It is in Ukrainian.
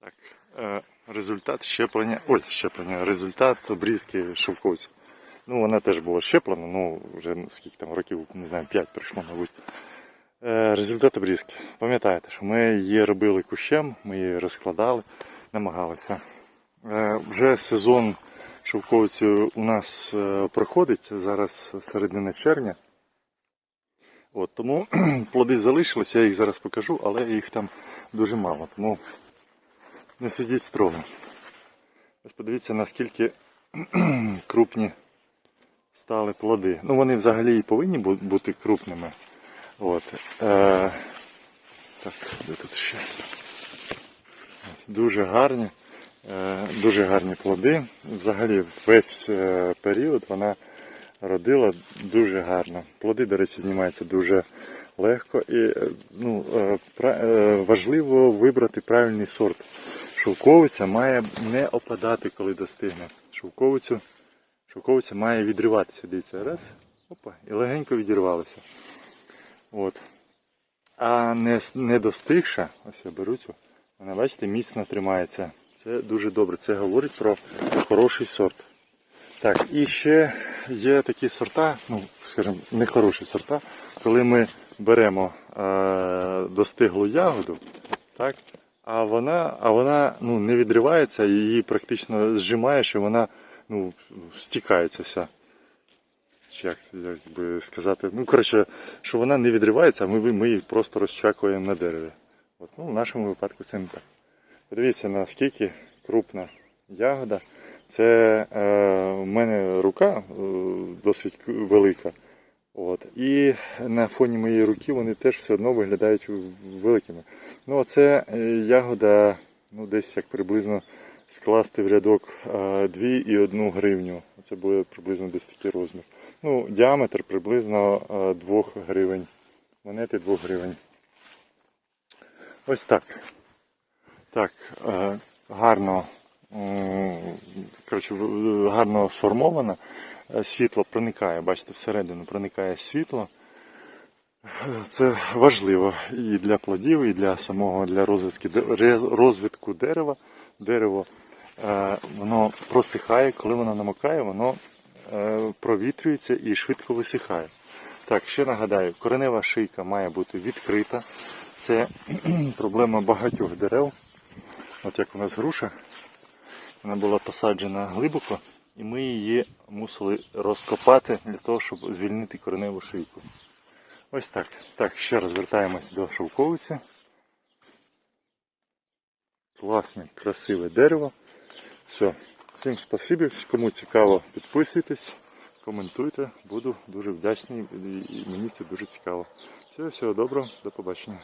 Так, е, результат щеплення. Ой, щеплення, результат обрізки шовковців. Ну, вона теж була щеплена, ну вже скільки там років, не знаю, 5 пройшло, мабуть. Е, результат обрізки. Пам'ятаєте, що ми її робили кущем, ми її розкладали, намагалися. Е, вже сезон шовковців у нас проходить, зараз середина червня. От, тому плоди залишилися, я їх зараз покажу, але їх там дуже мало. Тому не сидіть строго. Ось подивіться, наскільки крупні стали плоди. Ну вони взагалі і повинні бути крупними. От. Е, так, де тут ще? Дуже гарні, е, дуже гарні плоди. Взагалі весь е, період вона родила дуже гарно. Плоди, до речі, знімаються дуже легко і е, ну, важливо вибрати правильний сорт. Шовковиця має не опадати, коли достигне. Шовковицю, шовковиця має відриватися. Дивіться, раз, опа, і легенько відірвалося. От. А не, не достигша, ось я беру цю, вона, бачите, міцно тримається. Це дуже добре. Це говорить про хороший сорт. Так, і ще є такі сорта, ну, скажімо, не хороші сорта, коли ми беремо е, достиглу ягоду, так, а вона, а вона ну, не відривається, її практично зжимаєш, і вона ну, стікається вся. Як як би сказати? Ну, коротше, що вона не відривається, а ми, ми її просто розчакуємо на дереві. От, ну, в нашому випадку це не так. Подивіться, наскільки крупна ягода. Це е, в мене рука е, досить велика. От. І на фоні моєї руки вони теж все одно виглядають великими. Ну, це е, ягода, ну, десь як приблизно скласти в рядок е, 2 і 1 гривню. Це буде приблизно десь такий розмір. Ну, діаметр приблизно е, 2 гривень. Монети 2 гривень. Ось так. Так, е, гарно, коротше, гарно сформовано. Е, Світло проникає, бачите, всередину проникає світло. Це важливо і для плодів, і для самого для розвитку, розвитку дерева. Дерево е, воно просихає, коли воно намокає, воно е, провітрюється і швидко висихає. Так, ще нагадаю, коренева шийка має бути відкрита. Це проблема багатьох дерев. От як у нас груша, вона була посаджена глибоко, і ми її мусили розкопати для того, щоб звільнити кореневу шийку. Ось так. Так, ще раз вертаємося до шовковиці. Класне, красиве дерево. Все. Всім спасибі. Кому цікаво, підписуйтесь, коментуйте. Буду дуже вдячний і мені це дуже цікаво. Все, всього доброго, до побачення.